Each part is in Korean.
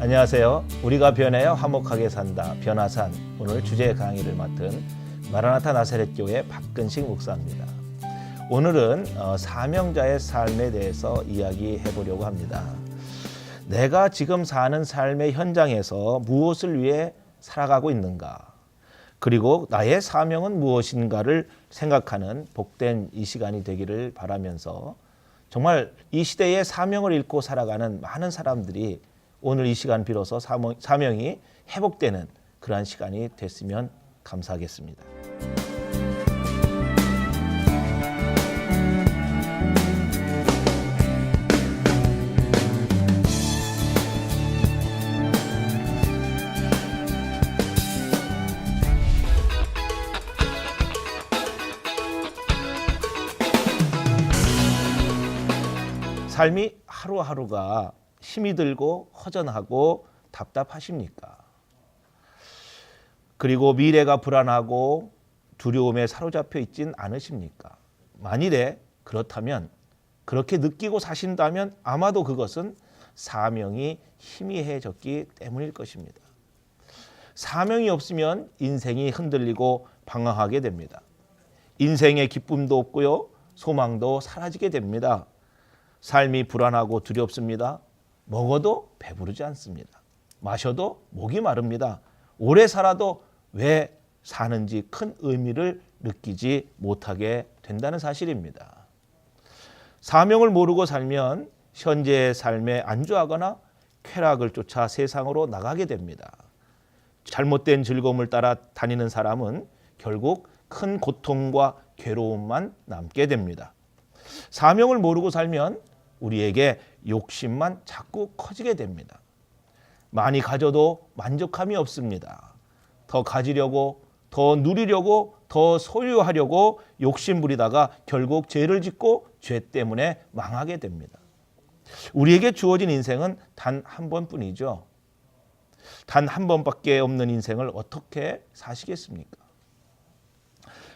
안녕하세요. 우리가 변해야 화목하게 산다. 변화산 오늘 주제 강의를 맡은 마라나타 나사렛 교회 박근식 목사입니다. 오늘은 어, 사명자의 삶에 대해서 이야기해 보려고 합니다. 내가 지금 사는 삶의 현장에서 무엇을 위해 살아가고 있는가? 그리고 나의 사명은 무엇인가를 생각하는 복된 이 시간이 되기를 바라면서 정말 이 시대의 사명을 잃고 살아가는 많은 사람들이 오늘 이 시간 비로소 사명- 사명이 회복되는 그러한 시간이 됐으면 감사하겠습니다. 삶이 하루하루가 힘이 들고 허전하고 답답하십니까? 그리고 미래가 불안하고 두려움에 사로잡혀 있진 않으십니까? 만일에 그렇다면 그렇게 느끼고 사신다면 아마도 그것은 사명이 희미해졌기 때문일 것입니다. 사명이 없으면 인생이 흔들리고 방황하게 됩니다. 인생의 기쁨도 없고요. 소망도 사라지게 됩니다. 삶이 불안하고 두렵습니다. 먹어도 배부르지 않습니다. 마셔도 목이 마릅니다. 오래 살아도 왜 사는지 큰 의미를 느끼지 못하게 된다는 사실입니다. 사명을 모르고 살면 현재의 삶에 안주하거나 쾌락을 쫓아 세상으로 나가게 됩니다. 잘못된 즐거움을 따라 다니는 사람은 결국 큰 고통과 괴로움만 남게 됩니다. 사명을 모르고 살면 우리에게 욕심만 자꾸 커지게 됩니다. 많이 가져도 만족함이 없습니다. 더 가지려고, 더 누리려고, 더 소유하려고 욕심 부리다가 결국 죄를 짓고 죄 때문에 망하게 됩니다. 우리에게 주어진 인생은 단 한 번뿐이죠. 단 한 번밖에 없는 인생을 어떻게 사시겠습니까?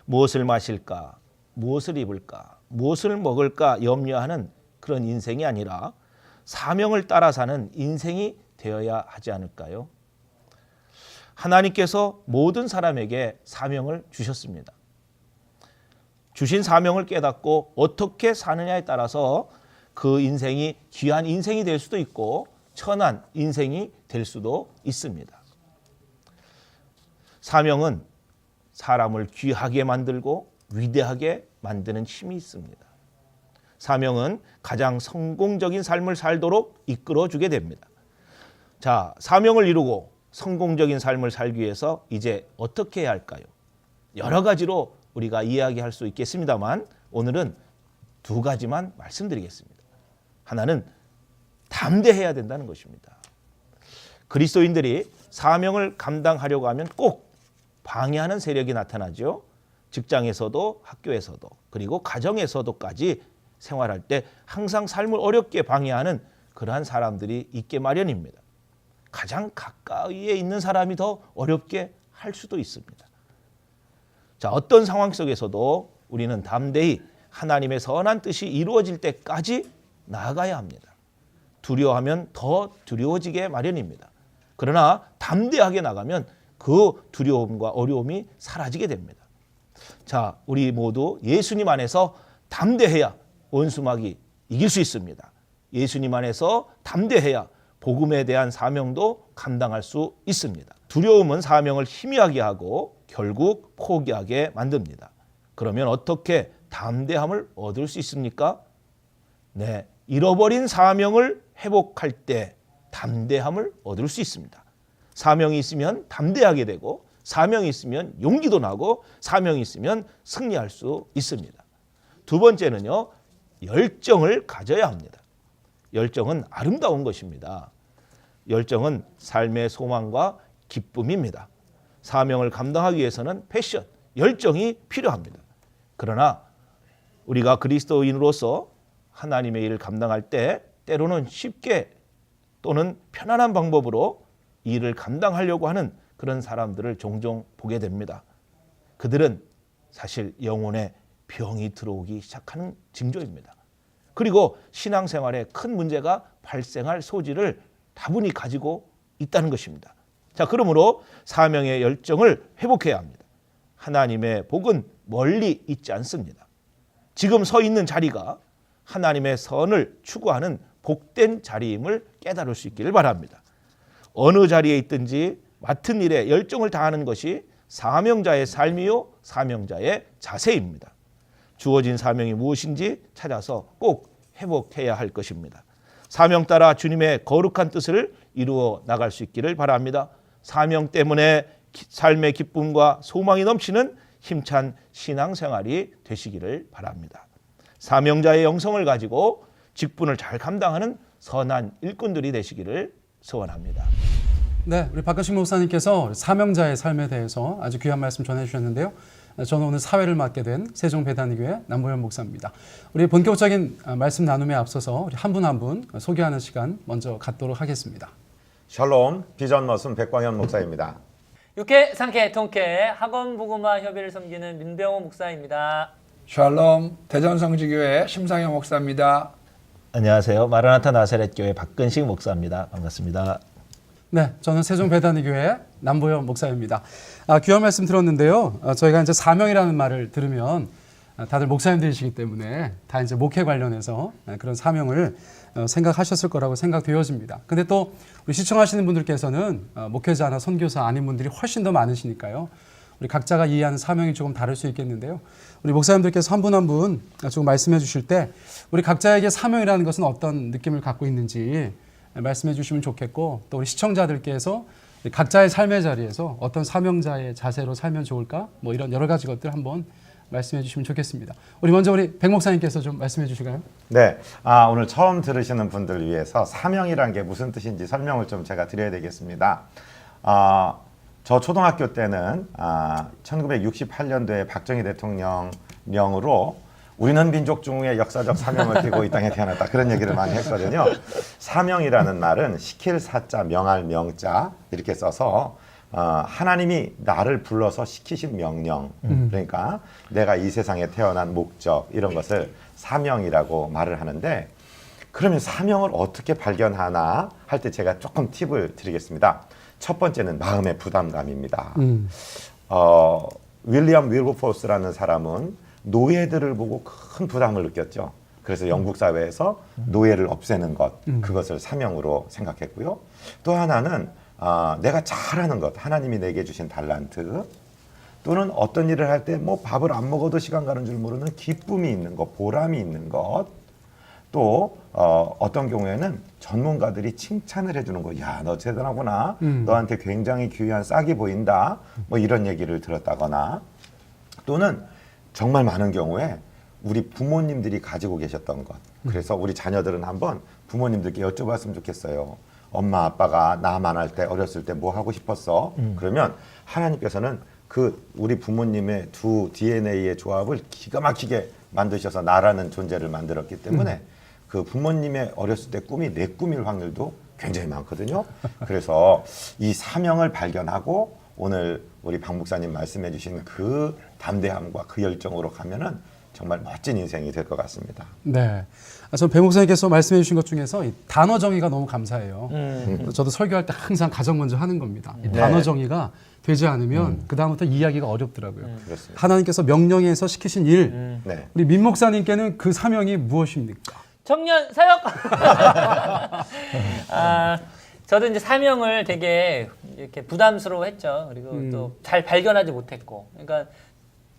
무엇을 마실까? 무엇을 입을까? 무엇을 먹을까? 염려하는 그런 인생이 아니라 사명을 따라 사는 인생이 되어야 하지 않을까요? 하나님께서 모든 사람에게 사명을 주셨습니다. 주신 사명을 깨닫고 어떻게 사느냐에 따라서 그 인생이 귀한 인생이 될 수도 있고 천한 인생이 될 수도 있습니다. 사명은 사람을 귀하게 만들고 위대하게 만드는 힘이 있습니다. 사명은 가장 성공적인 삶을 살도록 이끌어 주게 됩니다. 자, 사명을 이루고 성공적인 삶을 살기 위해서 이제 어떻게 해야 할까요? 여러 가지로 우리가 이야기할 수 있겠습니다만 오늘은 두 가지만 말씀드리겠습니다. 하나는 담대해야 된다는 것입니다. 그리스도인들이 사명을 감당하려고 하면 꼭 방해하는 세력이 나타나죠. 직장에서도 학교에서도 그리고 가정에서도까지 생활할 때 항상 삶을 어렵게 방해하는 그러한 사람들이 있게 마련입니다. 가장 가까이에 있는 사람이 더 어렵게 할 수도 있습니다. 자, 어떤 상황 속에서도 우리는 담대히 하나님의 선한 뜻이 이루어질 때까지 나아가야 합니다. 두려워하면 더 두려워지게 마련입니다. 그러나 담대하게 나가면 그 두려움과 어려움이 사라지게 됩니다. 자, 우리 모두 예수님 안에서 담대해야 원수막이 이길 수 있습니다. 예수님 안에서 담대해야 복음에 대한 사명도 감당할 수 있습니다. 두려움은 사명을 희미하게 하고 결국 포기하게 만듭니다. 그러면 어떻게 담대함을 얻을 수 있습니까? 네, 잃어버린 사명을 회복할 때 담대함을 얻을 수 있습니다. 사명이 있으면 담대하게 되고 사명이 있으면 용기도 나고 사명이 있으면 승리할 수 있습니다. 두 번째는요. 열정을 가져야 합니다. 열정은 아름다운 것입니다. 열정은 삶의 소망과 기쁨입니다. 사명을 감당하기 위해서는 패션, 열정이 필요합니다. 그러나 우리가 그리스도인으로서 하나님의 일을 감당할 때 때로는 쉽게 또는 편안한 방법으로 일을 감당하려고 하는 그런 사람들을 종종 보게 됩니다. 그들은 사실 영혼에 병이 들어오기 시작하는 징조입니다. 그리고 신앙생활에 큰 문제가 발생할 소지를 다분히 가지고 있다는 것입니다. 자, 그러므로 사명의 열정을 회복해야 합니다. 하나님의 복은 멀리 있지 않습니다. 지금 서 있는 자리가 하나님의 선을 추구하는 복된 자리임을 깨달을 수 있기를 바랍니다. 어느 자리에 있든지 맡은 일에 열정을 다하는 것이 사명자의 삶이요 사명자의 자세입니다. 주어진 사명이 무엇인지 찾아서 꼭 회복해야 할 것입니다. 사명 따라 주님의 거룩한 뜻을 이루어 나갈 수 있기를 바랍니다. 사명 때문에 기- 삶의 기쁨과 소망이 넘치는 힘찬 신앙생활이 되시기를 바랍니다. 사명자의 영성을 가지고 직분을 잘 감당하는 선한 일꾼들이 되시기를 소원합니다. 네, 우리 박근식 목사님께서 사명자의 삶에 대해서 아주 귀한 말씀 전해주셨는데요. 저는 오늘 사회를 맡게 된 세종배단교회 남보현 목사입니다. 우리 본격적인 아, 말씀 나눔에 앞서서 한 분 한 분 소개하는 시간 먼저 갖도록 하겠습니다. 샬롬 비전 머슴 백광현 목사입니다. 육회, 상회, 통쾌 학원 보고마 협의를 섬기는 민병호 목사입니다. 샬롬 대전성지교회 심상영 목사입니다. 안녕하세요. 마라나타 나사렛 교회 박근식 목사입니다. 반갑습니다. 네, 저는 세종배단교회 남보현 목사입니다. 아, 귀한 말씀 들었는데요. 아, 저희가 이제 사명이라는 말을 들으면 아, 다들 목사님들이시기 때문에 다 이제 목회 관련해서 아, 그런 사명을 어, 생각하셨을 거라고 생각되어집니다. 근데 또 우리 시청하시는 분들께서는 어, 목회자나 선교사 아닌 분들이 훨씬 더 많으시니까요. 우리 각자가 이해하는 사명이 조금 다를 수 있겠는데요. 우리 목사님들께서 한 분 한 분 조금 말씀해 주실 때 우리 각자에게 사명이라는 것은 어떤 느낌을 갖고 있는지 말씀해 주시면 좋겠고 또 우리 시청자들께서 각자의 삶의 자리에서 어떤 사명자의 자세로 살면 좋을까 뭐 이런 여러 가지 것들 한번 말씀해 주시면 좋겠습니다. 우리 먼저 우리 백 목사님께서 좀 말씀해 주실까요? 네, 아, 오늘 처음 들으시는 분들 위해서 사명이란 게 무슨 뜻인지 설명을 좀 제가 드려야 되겠습니다. 아, 저 초등학교 때는 아, 1968년도에 박정희 대통령 명으로 우리는 민족 중의 역사적 사명을 띠고 이 땅에 태어났다 그런 얘기를 많이 했거든요. 사명이라는 말은 시킬 사자 명할 명자 이렇게 써서 어, 하나님이 나를 불러서 시키신 명령 그러니까 내가 이 세상에 태어난 목적 이런 것을 사명이라고 말을 하는데 그러면 사명을 어떻게 발견하나 할 때 제가 조금 팁을 드리겠습니다. 첫 번째는 마음의 부담감입니다. 어, 윌리엄 윌버포스라는 사람은 노예들을 보고 큰 부담을 느꼈죠. 그래서 영국 사회에서 노예를 없애는 것 그것을 사명으로 생각했고요. 또 하나는 아, 내가 잘하는 것 하나님이 내게 주신 달란트 또는 어떤 일을 할 때 뭐 밥을 안 먹어도 시간 가는 줄 모르는 기쁨이 있는 것 보람이 있는 것또 어, 어떤 경우에는 전문가들이 칭찬을 해주는 거, 야, 너 대단하구나. 너한테 굉장히 귀한 싹이 보인다. 뭐 이런 얘기를 들었다거나 또는 정말 많은 경우에 우리 부모님들이 가지고 계셨던 것. 그래서 우리 자녀들은 한번 부모님들께 여쭤봤으면 좋겠어요. 엄마 아빠가 나만 할 때 어렸을 때 뭐 하고 싶었어? 그러면 하나님께서는 그 우리 부모님의 두 DNA의 조합을 기가 막히게 만드셔서 나라는 존재를 만들었기 때문에 그 부모님의 어렸을 때 꿈이 내 꿈일 확률도 굉장히 많거든요. 그래서 이 사명을 발견하고 오늘 우리 박 목사님 말씀해 주신 그 담대함과 그 열정으로 가면은 정말 멋진 인생이 될 것 같습니다. 네. 아, 전배 목사님께서 말씀해 주신 것 중에서 이 단어 정의가 너무 감사해요. 저도 설교할 때 항상 가정 먼저 하는 겁니다. 이 단어 정의가 되지 않으면 그 다음부터 이야기가 어렵더라고요. 그렇습니다. 하나님께서 명령해서 시키신 일, 네. 우리 민 목사님께는 그 사명이 무엇입니까? 청년 사역. 아, 저도 이제 사명을 되게 이렇게 부담스러워 했죠. 그리고 또잘 발견하지 못했고, 그러니까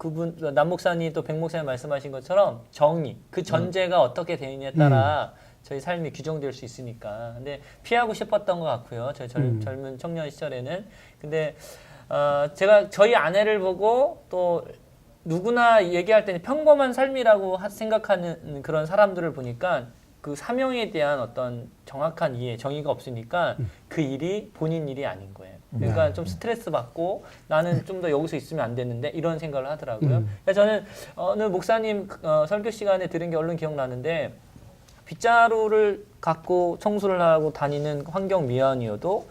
그분 남 목사님 또 백 목사님 말씀하신 것처럼 정의 그 전제가 어떻게 되느냐에 따라 저희 삶이 규정될 수 있으니까. 근데 피하고 싶었던 것 같고요. 저희 젊, 젊은 청년 시절에는. 근데 어, 제가 저희 아내를 보고 또 누구나 얘기할 때는 평범한 삶이라고 하- 생각하는 그런 사람들을 보니까 그 사명에 대한 어떤 정확한 이해, 정의가 없으니까 그 일이 본인 일이 아닌 거예요. 그러니까 좀 스트레스 받고 나는 좀 더 여기서 있으면 안 되는데 이런 생각을 하더라고요. 그래서 저는 어느 목사님 어, 설교 시간에 들은 게 얼른 기억나는데 빗자루를 갖고 청소를 하고 다니는 환경 미화원이어도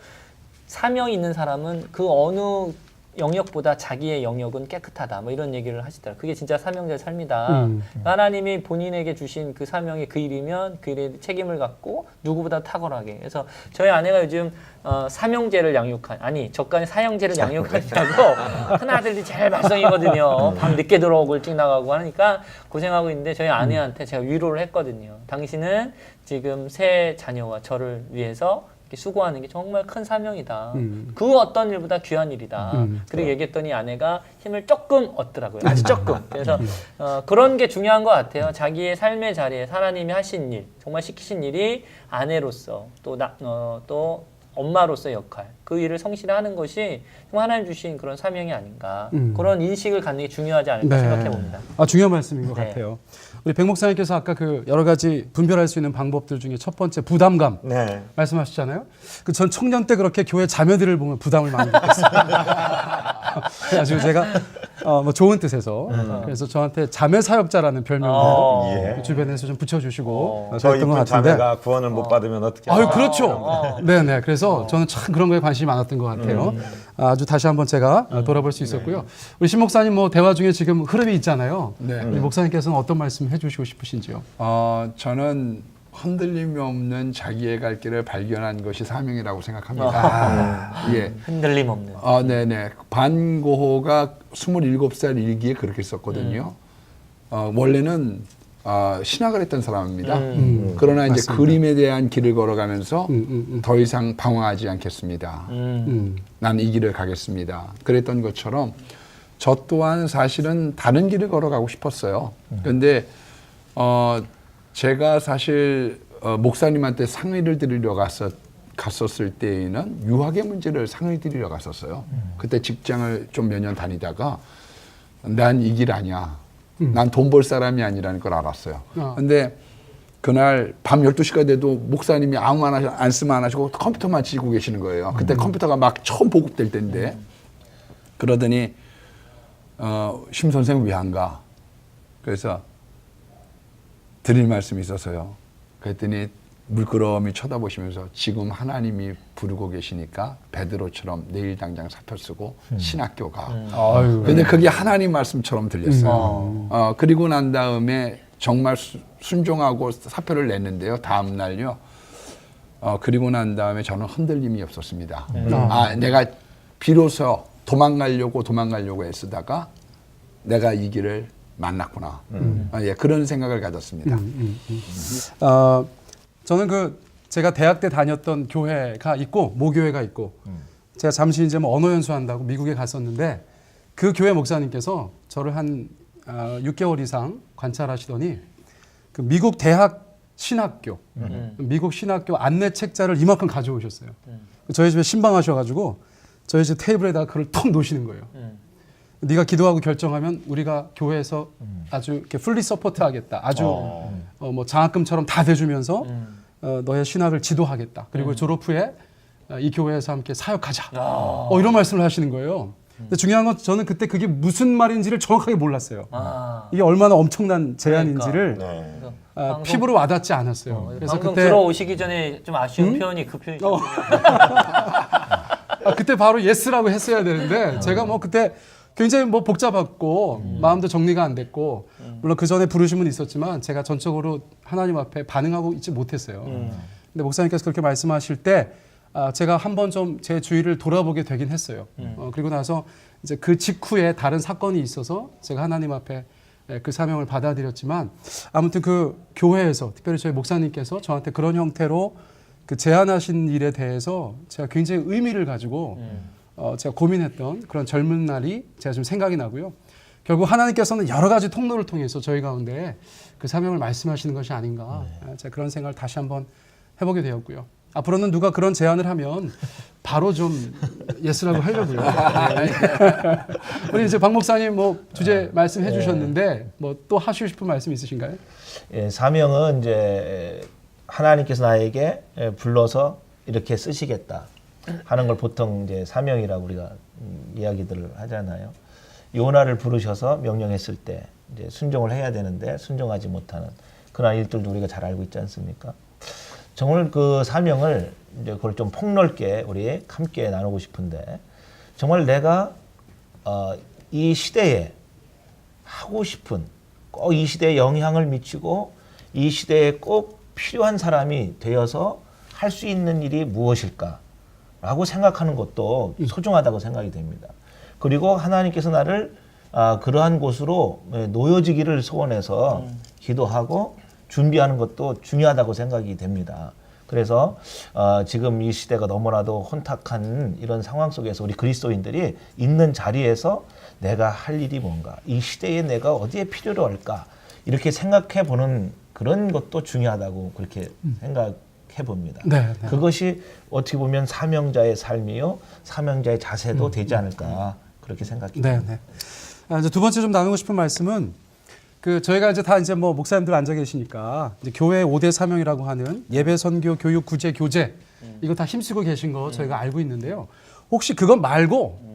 사명이 있는 사람은 그 어느 영역보다 자기의 영역은 깨끗하다. 뭐 이런 얘기를 하시더라고요. 그게 진짜 사명자의 삶이다. 음. 하나님이 본인에게 주신 그 사명이 그 일이면 그 일에 책임을 갖고 누구보다 탁월하게. 그래서 저희 아내가 요즘 어, 사명제를 양육한 아니 저까지 사형제를 양육한다고 큰 아들이 제일 말썽이거든요. 밤 늦게 들어오고 일찍 나가고 하니까 고생하고 있는데 저희 아내한테 제가 위로를 했거든요. 당신은 지금 새 자녀와 저를 위해서 수고하는 게 정말 큰 사명이다. 음. 그 어떤 일보다 귀한 일이다. 음. 그리고 얘기했더니 아내가 힘을 조금 얻더라고요. 아주 조금. 그래서 어, 그런 게 중요한 것 같아요. 자기의 삶의 자리에 하나님이 하신 일, 정말 시키신 일이 아내로서 또, 나, 어, 또 엄마로서의 역할, 그 일을 성실히 하는 것이 하나님 주신 그런 사명이 아닌가. 음. 그런 인식을 갖는 게 중요하지 않을까 생각해 봅니다. 아 중요한 말씀인 것 네. 같아요. 우리 백 목사님께서 아까 그 여러 가지 분별할 수 있는 방법들 중에 첫 번째 부담감 네. 말씀하셨잖아요. 그 전 청년 때 그렇게 교회 자매들을 보면 부담을 많이 느꼈어요. 그래가지고 제가 어, 뭐 좋은 뜻에서 그래서 저한테 자매 사역자라는 별명을 어. 예. 그 주변에서 좀 붙여주시고 어. 어, 저 그랬던 것 이쁜 같은데. 자매가 구원을 못 받으면 어떻게? 아유 그렇죠. 어. 네네. 그래서 저는 참 그런 거에 관심이 많았던 것 같아요. 아주 다시 한번 제가 어, 돌아볼 수 있었고요. 우리 신 목사님 뭐 대화 중에 지금 흐름이 있잖아요. 네. 우리 목사님께서는 어떤 말씀 해주시고 싶으신지요? 어, 저는 흔들림이 없는 자기의 갈 길을 발견한 것이 사명이라고 생각합니다. 아. 예. 흔들림 없는. 어, 네네. 반고호가 27살 일기에 그렇게 썼거든요. 어, 원래는 어, 신학을 했던 사람입니다. 음. 그러나 이제 맞습니다. 그림에 대한 길을 걸어가면서 음, 음, 음. 더 이상 방황하지 않겠습니다. 음. 음. 난이 길을 가겠습니다. 그랬던 것처럼 저 또한 사실은 다른 길을 걸어가고 싶었어요. 그런데 어 제가 사실 어, 목사님한테 상의를 드리러 갔었 갔었을 때에는 유학의 문제를 상의 드리러 갔었어요. 그때 직장을 좀 몇 년 다니다가 난 이 길 아니야. 난 돈 벌 사람이 아니라는 걸 알았어요. 어. 근데 그날 밤 12시가 돼도 목사님이 아무 안, 하시, 안 쓰면 안 하시고 컴퓨터만 치고 계시는 거예요. 그때 컴퓨터가 막 처음 보급될 때인데 그러더니 어, 심 선생 왜 안 가? 그래서 드릴 말씀이 있어서요. 그랬더니 물끄러미 쳐다보시면서 지금 하나님이 부르고 계시니까 베드로처럼 내일 당장 사표 쓰고 신학교 가. 아유. 근데 그게 하나님 말씀처럼 들렸어요. 어, 그리고 난 다음에 정말 수- 순종하고 사표를 냈는데요. 다음 날요. 어, 그리고 난 다음에 저는 흔들림이 없었습니다. 아, 내가 비로소 도망가려고 도망가려고 애쓰다가 내가 이 길을 만났구나. 아, 예, 그런 생각을 가졌습니다. 어, 저는 그 제가 대학 때 다녔던 교회가 있고 모교회가 있고 제가 잠시 이제 뭐 언어 연수한다고 미국에 갔었는데 그 교회 목사님께서 저를 한 어, 6개월 이상 관찰하시더니 그 미국 대학 신학교 음. 미국 신학교 안내 책자를 이만큼 가져오셨어요. 저희 집에 신방하셔가지고 저희 집 테이블에다가 그걸 턱 놓으시는 거예요. 음. 네가 기도하고 결정하면 우리가 교회에서 아주 이렇게 풀리 서포트하겠다. 아주 어. 뭐 장학금처럼 다 대주면서 음. 어, 너의 신학을 지도하겠다. 그리고 졸업 후에 어, 이 교회에서 함께 사역하자. 야. 어, 이런 말씀을 하시는 거예요. 근데 중요한 건 저는 그때 그게 무슨 말인지를 정확하게 몰랐어요. 아. 이게 얼마나 엄청난 제안인지를 네. 그래서 아, 방송- 피부로 와닿지 않았어요. 어, 그래서 방금 그때 들어오시기 전에 좀 아쉬운 표현이 그 표현이 어. 아, 그때 바로 예스라고 했어야 되는데 제가 뭐 그때 굉장히 뭐 복잡했고 마음도 정리가 안 됐고 물론 그 전에 부르심은 있었지만 제가 전적으로 하나님 앞에 반응하고 있지 못했어요. 근데 목사님께서 그렇게 말씀하실 때 아, 제가 한번 좀 제 주위를 돌아보게 되긴 했어요. 어, 그리고 나서 이제 그 직후에 다른 사건이 있어서 제가 하나님 앞에 예, 그 사명을 받아들였지만 아무튼 그 교회에서 특별히 저희 목사님께서 저한테 그런 형태로 그 제안하신 일에 대해서 제가 굉장히 의미를 가지고 어, 제가 고민했던 그런 젊은 날이 제가 좀 생각이 나고요. 결국 하나님께서는 여러 가지 통로를 통해서 저희 가운데 그 사명을 말씀하시는 것이 아닌가 아, 제가 그런 생각을 다시 한번 해보게 되었고요. 앞으로는 누가 그런 제안을 하면 바로 좀 예스라고 하려고요. 네. 우리 이제 박 목사님 뭐 주제 말씀해 주셨는데 뭐 또 하시고 싶은 말씀 있으신가요? 예, 사명은 이제 하나님께서 나에게 예, 불러서 이렇게 쓰시겠다 하는 걸 보통 이제 사명이라고 우리가 음, 이야기들을 하잖아요. 요나를 부르셔서 명령했을 때 이제 순종을 해야 되는데 순종하지 못하는 그런 일들도 우리가 잘 알고 있지 않습니까? 정말 그 사명을 이제 그걸 좀 폭넓게 우리 함께 나누고 싶은데 정말 내가 어, 이 시대에 하고 싶은 꼭 이 시대에 영향을 미치고 이 시대에 꼭 필요한 사람이 되어서 할 수 있는 일이 무엇일까라고 생각하는 것도 소중하다고 생각이 됩니다. 그리고 하나님께서 나를 아, 그러한 곳으로 놓여지기를 소원해서 기도하고 준비하는 것도 중요하다고 생각이 됩니다. 그래서 어, 지금 이 시대가 너무나도 혼탁한 이런 상황 속에서 우리 그리스도인들이 있는 자리에서 내가 할 일이 뭔가, 이 시대에 내가 어디에 필요로 할까 이렇게 생각해 보는 그런 것도 중요하다고 그렇게 생각해 봅니다. 네, 네. 그것이 어떻게 보면 사명자의 삶이요, 사명자의 자세도 되지 않을까 그렇게 생각합니다. 네, 네. 아, 이제 두 번째 좀 나누고 싶은 말씀은 그 저희가 이제 다 이제 뭐 목사님들 앉아 계시니까 이제 교회 5대 사명이라고 하는 예배 선교 교육 구제 교제 이거 다 힘쓰고 계신 거 저희가 알고 있는데요. 혹시 그것 말고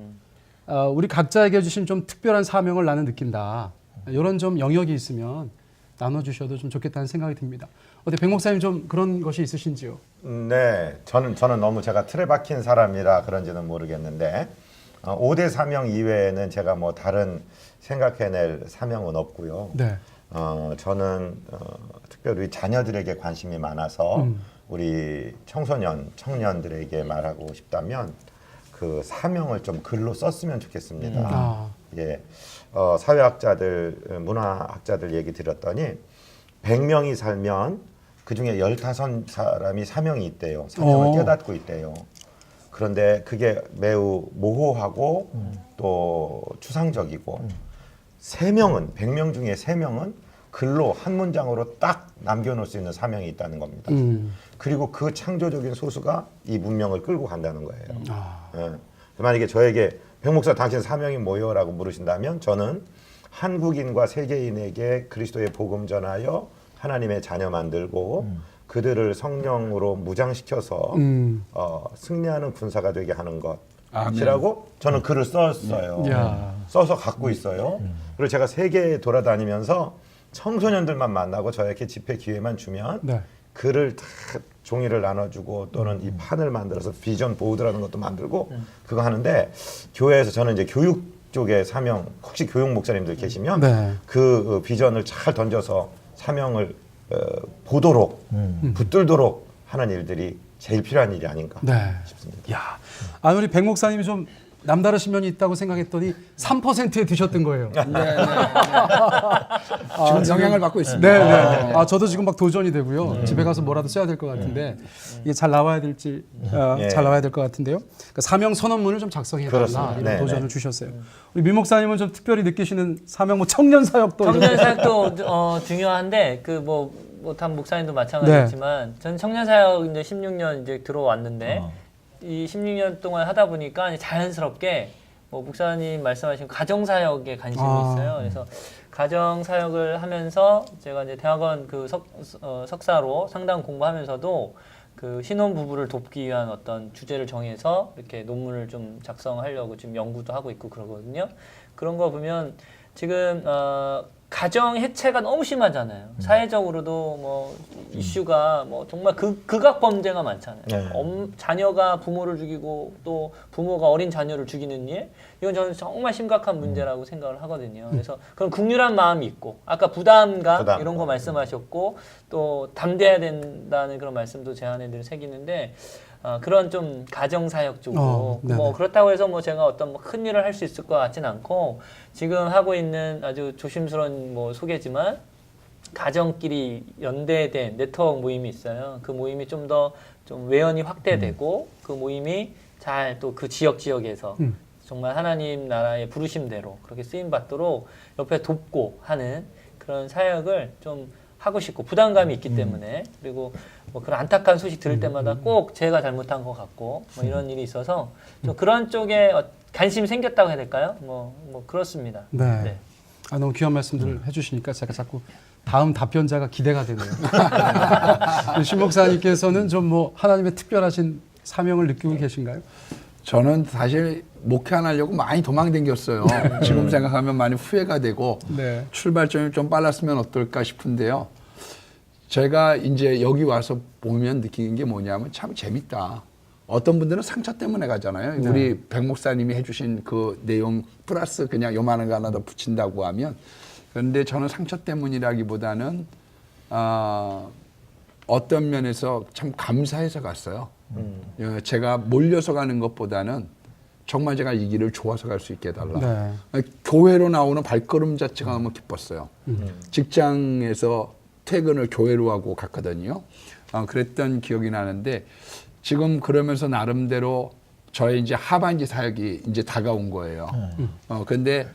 어, 우리 각자에게 주신 좀 특별한 사명을 나는 느낀다. 이런 좀 영역이 있으면 나눠 주셔도 좀 좋겠다는 생각이 듭니다. 어때 백 목사님 좀 그런 것이 있으신지요? 음, 네, 저는 저는 너무 제가 틀에 박힌 사람이라 그런지는 모르겠는데 어, 5대 사명 이외에는 제가 뭐 다른 생각해낼 사명은 없고요. 네. 어, 저는 어, 특별히 자녀들에게 관심이 많아서 음. 우리 청소년, 청년들에게 말하고 싶다면 그 사명을 좀 글로 썼으면 좋겠습니다. 아. 예, 어, 사회학자들, 문화학자들 얘기 들었더니 100명이 살면 그 중에 15사람이 사명이 있대요. 사명을 어. 깨닫고 있대요. 그런데 그게 매우 모호하고 또 추상적이고 세 명은 100명 중에 세 명은 글로 한 문장으로 딱 남겨놓을 수 있는 사명이 있다는 겁니다. 음. 그리고 그 창조적인 소수가 이 문명을 끌고 간다는 거예요. 아. 예. 만약에 저에게 백목사 당신 사명이 뭐요라고 물으신다면 저는 한국인과 세계인에게 그리스도의 복음 전하여 하나님의 자녀 만들고 그들을 성령으로 무장시켜서 음. 어, 승리하는 군사가 되게 하는. 것이라고 저는 글을 썼어요. 야. 써서 갖고 있어요. 그리고 제가 세계 돌아다니면서 청소년들만 만나고 저에게 집회 기회만 주면 네. 글을 다 종이를 나눠주고 또는 이 판을 만들어서 비전 보드라는 것도 만들고 그거 하는데 교회에서 저는 이제 교육 쪽의 사명 혹시 교육 목사님들 계시면 네. 그 어, 비전을 잘 던져서 사명을 어, 보도록 붙들도록 하는 일들이 제일 필요한 일이 아닌가 네. 싶습니다. 야, 아 우리 백 목사님이 좀 남다르신 면이 있다고 생각했더니 3%에 드셨던 거예요. 네, 네. 지금 영향을 받고 있습니다. 네, 네. 아 저도 지금 막 도전이 되고요. 집에 가서 뭐라도 써야 될 것 같은데 이게 잘 나와야 될지 어, 예. 잘 나와야 될 것 같은데요. 그러니까 사명 선언문을 좀 작성해 달라 그렇습니다. 이런 네, 도전을 네. 주셨어요. 우리 민 목사님은 좀 특별히 느끼시는 사명 뭐 청년 사역도 청년 사역도 어, 중요한데 그뭐 뭐담 목사님도 마찬가지지만 저는 청년 사역 이제 16년 이제 들어왔는데 이 16년 동안 하다 보니까 자연스럽게 뭐 목사님 말씀하신 가정 사역에 관심이 아. 있어요. 그래서 가정 사역을 하면서 제가 이제 대학원 그 석, 어, 석사로 상담 공부하면서도 그 신혼 부부를 돕기 위한 어떤 주제를 정해서 이렇게 논문을 좀 작성하려고 지금 연구도 하고 있고 그러거든요. 그런 거 보면 지금 어, 가정 해체가 너무 심하잖아요. 사회적으로도 뭐 이슈가 뭐 정말 극, 극악 범죄가 많잖아요. 네. 엄, 자녀가 부모를 죽이고 또 부모가 어린 자녀를 죽이는 일 이건 저는 정말 심각한 문제라고 생각을 하거든요. 그래서 그런 국률한 마음이 있고 아까 부담감 부담. 이런 거 말씀하셨고 또 담대해야 된다는 그런 말씀도 제 안에 늘 새기는데 어, 그런 좀 가정 사역 쪽으로 어. 뭐 그렇다고 해서 뭐 제가 어떤 뭐 큰 일을 할 수 있을 것 같진 않고 지금 하고 있는 아주 조심스러운 뭐 소개지만 가정끼리 연대된 네트워크 모임이 있어요. 그 모임이 좀 더좀 외연이 확대되고 그 모임이 잘 또 그 지역 지역에서 음. 정말 하나님 나라의 부르심대로 그렇게 쓰임 받도록 옆에 돕고 하는 그런 사역을 좀 하고 싶고 부담감이 있기 때문에 그리고 뭐 그런 안타까운 소식 들을 때마다 꼭 제가 잘못한 것 같고 뭐 이런 일이 있어서 좀 그런 쪽에 어, 관심이 생겼다고 해야 될까요? 뭐, 뭐 그렇습니다. 네. 아, 너무 귀한 말씀들 을 해주시니까 제가 자꾸 다음 답변자가 기대가 되네요. 신 목사님께서는 좀 뭐 하나님의 특별하신 사명을 느끼고 계신가요? 저는 사실 목회 안 하려고 많이 도망댕겼어요. 지금 생각하면 많이 후회가 되고 네. 출발점이 좀 빨랐으면 어떨까 싶은데요. 제가 이제 여기 와서 보면 느끼는 게 뭐냐면 참 재밌다. 어떤 분들은 상처 때문에 가잖아요. 우리 백 목사님이 해주신 그 내용 플러스 그냥 요만한 거 하나 더 붙인다고 하면 그런데 저는 상처 때문이라기보다는 아, 어떤 면에서 참 감사해서 갔어요. 예, 제가 몰려서 가는 것보다는 정말 제가 이 길을 좋아서 갈 수 있게 해달라. 네. 아, 교회로 나오는 발걸음 자체가 너무 기뻤어요. 직장에서 퇴근을 교회로 하고 갔거든요. 어, 그랬던 기억이 나는데 지금 그러면서 나름대로 저의 이제 하반기 사역이 이제 다가온 거예요. 어, 근데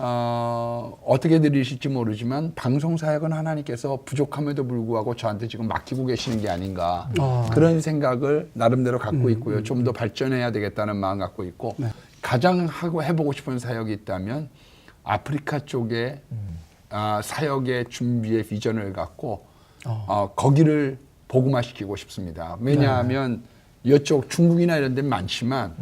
어, 어떻게 들으실지 모르지만 방송 사역은 하나님께서 부족함에도 불구하고 저한테 지금 맡기고 계시는 게 아닌가 아. 그런 생각을 나름대로 갖고 있고요. 좀더 발전해야 되겠다는 마음 갖고 있고 가장 하고 해보고 싶은 사역이 있다면 아프리카 쪽에 아, 사역의 준비의 비전을 갖고 어, 거기를 복음화시키고 싶습니다. 왜냐하면 이쪽 중국이나 이런 데 많지만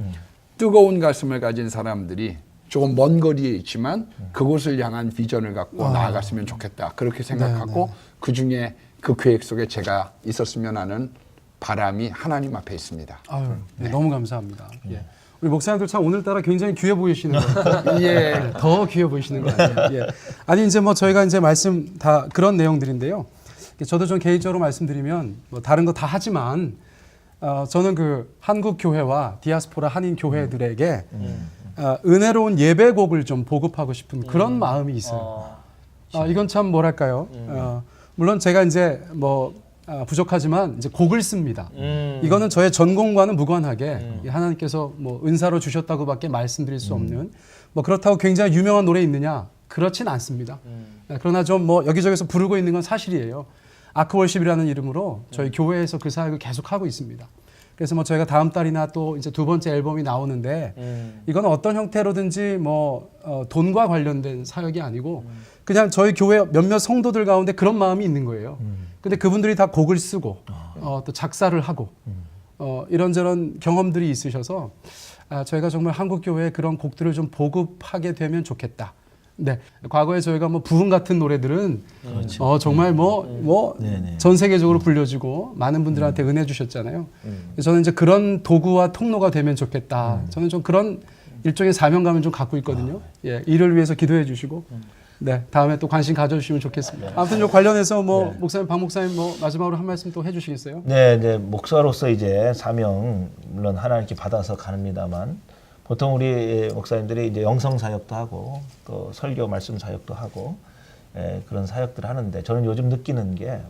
뜨거운 가슴을 가진 사람들이 조금 먼 거리에 있지만 그곳을 향한 비전을 갖고 나아갔으면 좋겠다. 그렇게 생각하고 그 중에 그 계획 속에 제가 있었으면 하는 바람이 하나님 앞에 있습니다. 아유, 네, 너무 감사합니다. 예. 우리 목사님들 참 오늘따라 굉장히 귀해 보이시는 것 같아요. 예, 더 귀해 보이시는 것 같아요. 예. 아니 이제 뭐 저희가 이제 말씀 다 그런 내용들인데요. 저도 좀 개인적으로 말씀드리면 뭐 다른 거 다 하지만 어, 저는 그 한국 교회와 디아스포라 한인 교회들에게 어, 은혜로운 예배곡을 좀 보급하고 싶은 그런 마음이 있어요. 어, 아, 이건 참 뭐랄까요. 어, 물론 제가 이제 뭐 아, 부족하지만 이제 곡을 씁니다. 음. 이거는 저의 전공과는 무관하게 이 하나님께서 뭐 은사로 주셨다고밖에 말씀드릴 수 없는 뭐 그렇다고 굉장히 유명한 노래 있느냐 그렇진 않습니다. 네, 그러나 좀 뭐 여기저기서 부르고 있는 건 사실이에요. 아크월십이라는 이름으로 저희 교회에서 그 사역을 계속 하고 있습니다. 그래서 뭐 저희가 다음 달이나 또 이제 두 번째 앨범이 나오는데 음. 이건 어떤 형태로든지 뭐 어, 돈과 관련된 사역이 아니고 그냥 저희 교회 몇몇 성도들 가운데 그런 마음이 있는 거예요. 근데 그분들이 다 곡을 쓰고 어, 또 작사를 하고 어, 이런저런 경험들이 있으셔서 아, 저희가 정말 한국 교회에 그런 곡들을 좀 보급하게 되면 좋겠다. 네, 과거에 저희가 뭐 부흥 같은 노래들은 어, 정말 뭐뭐전 네네. 세계적으로 불려지고 많은 분들한테 은혜 주셨잖아요. 저는 이제 그런 도구와 통로가 되면 좋겠다. 저는 좀 그런 일종의 사명감을 좀 갖고 있거든요. 예, 이를 위해서 기도해 주시고, 네, 다음에 또 관심 가져주시면 좋겠습니다. 아무튼 요 관련해서 뭐 목사님, 박 목사님 뭐 마지막으로 한 말씀 또 해주시겠어요? 네, 네, 목사로서 이제 사명 물론 하나님께 받아서 가는입니다만 보통 우리 목사님들이 이제 영성 사역도 하고 또 설교 말씀 사역도 하고 예, 그런 사역들을 하는데 저는 요즘 느끼는 게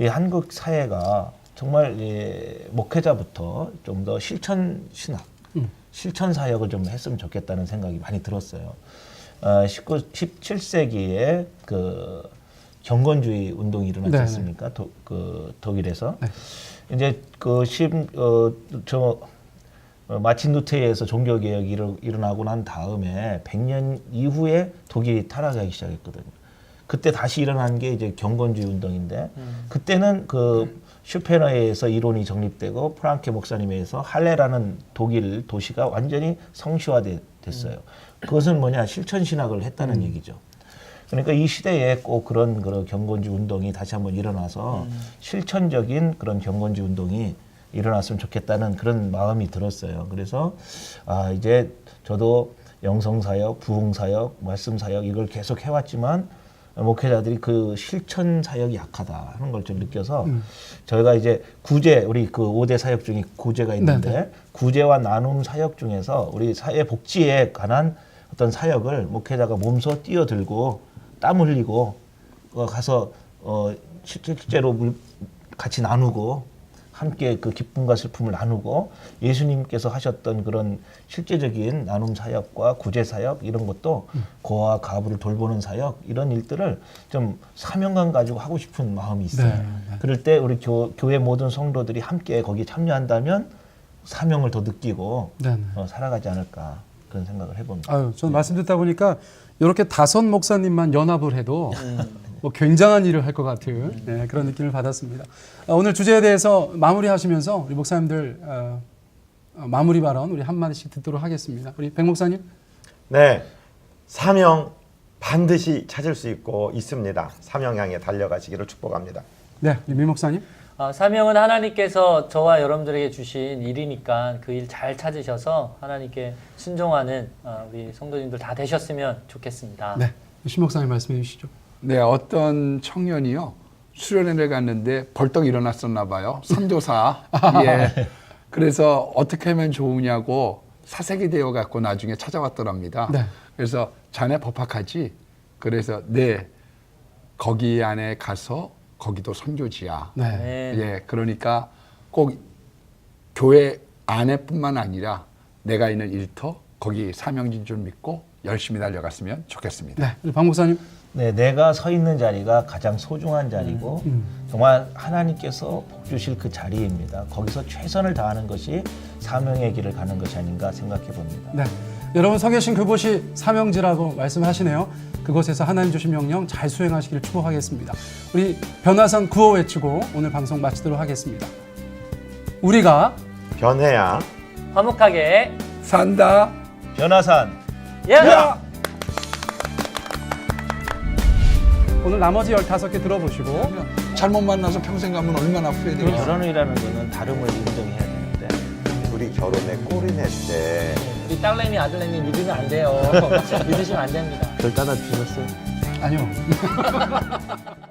이 한국 사회가 정말 이 목회자부터 좀 더 실천 신학, 실천 사역을 좀 했으면 좋겠다는 생각이 많이 들었어요. 어, 19, 17세기에 그 경건주의 운동이 일어나지 네네. 않습니까? 도, 그 독일에서 이제 그십어저 어, 마틴 루테에서 종교 개혁이 일어, 일어나고 난 다음에 100년 이후에 독일이 타락하기 시작했거든요. 그때 다시 일어난 게 이제 경건주의 운동인데 그때는 그 슈페너에서 이론이 정립되고 프랑케 목사님에 의해서 할레라는 독일 도시가 완전히 성시화됐어요. 그것은 뭐냐 실천 신학을 했다는 얘기죠. 그러니까 이 시대에 꼭 그런 그런 경건주의 운동이 다시 한번 일어나서 실천적인 그런 경건주의 운동이 일어났으면 좋겠다는 그런 마음이 들었어요. 그래서 아 이제 저도 영성 사역, 부흥 사역, 말씀 사역 이걸 계속 해왔지만 목회자들이 그 실천 사역이 약하다 하는 걸 좀 느껴서 저희가 이제 구제 우리 그 5대 사역 중에 구제가 있는데 네네. 구제와 나눔 사역 중에서 우리 사회 복지에 관한 어떤 사역을 목회자가 몸소 뛰어들고 땀 흘리고 어, 가서 어, 실- 실제로 물- 같이 나누고 함께 그 기쁨과 슬픔을 나누고 예수님께서 하셨던 그런 실제적인 나눔 사역과 구제 사역 이런 것도 고아 가부를 돌보는 사역 이런 일들을 좀 사명감 가지고 하고 싶은 마음이 있어요. 네, 네. 그럴 때 우리 교, 교회 모든 성도들이 함께 거기에 참여한다면 사명을 더 느끼고 네. 네. 어, 살아가지 않을까 그런 생각을 해봅니다. 아유, 저는 말씀 듣다 보니까 이렇게 다섯 목사님만 연합을 해도 뭐 굉장한 일을 할 것 같은 네, 그런 느낌을 받았습니다. 아, 오늘 주제에 대해서 마무리하시면서 우리 목사님들 어, 어, 마무리 발언 우리 한 마디씩 듣도록 하겠습니다. 우리 백 목사님. 네, 사명 반드시 찾을 수 있고 있습니다. 사명 향해 달려가시기를 축복합니다. 네, 미 목사님. 어, 사명은 하나님께서 저와 여러분들에게 주신 일이니까 그 일 잘 찾으셔서 하나님께 순종하는 어, 우리 성도님들 다 되셨으면 좋겠습니다. 네. 신 목사님 말씀해 주시죠. 네, 어떤 청년이요. 수련회를 갔는데 벌떡 일어났었나 봐요. 선교사. 예. 그래서 어떻게 하면 좋으냐고 사색이 되어 갖고 나중에 찾아왔더랍니다. 네. 그래서 자네 법학하지. 그래서 네. 거기 안에 가서 거기도 선교지야. 네. 네. 예. 그러니까 꼭 교회 안에뿐만 아니라 내가 있는 일터 거기 사명진 줄 믿고 열심히 달려갔으면 좋겠습니다. 네. 박 목사님. 네, 내가 서 있는 자리가 가장 소중한 자리고 음. 정말 하나님께서 복 주실 그 자리입니다. 거기서 최선을 다하는 것이 사명의 길을 가는 것이 아닌가 생각해 봅니다. 네. 여러분 서 계신 그곳이 사명지라고 말씀하시네요. 그곳에서 하나님 주신 명령 잘 수행하시기를 축복하겠습니다. 우리 변화산 구호 외치고 오늘 방송 마치도록 하겠습니다. 우리가 변해야 화목하게 산다. 변화산 예! 오늘 나머지 15개 들어보시고 잘못 만나서 평생 가면 얼마나 후회되겠어요. 결혼이라는 것은 다름을 인정해야 되는데 우리 결혼에 꼬리낼 때 우리 딸내미 아들내미 믿으면 안 돼요. 믿으시면 안 됩니다. 별 따다 주셨어요? 아니요.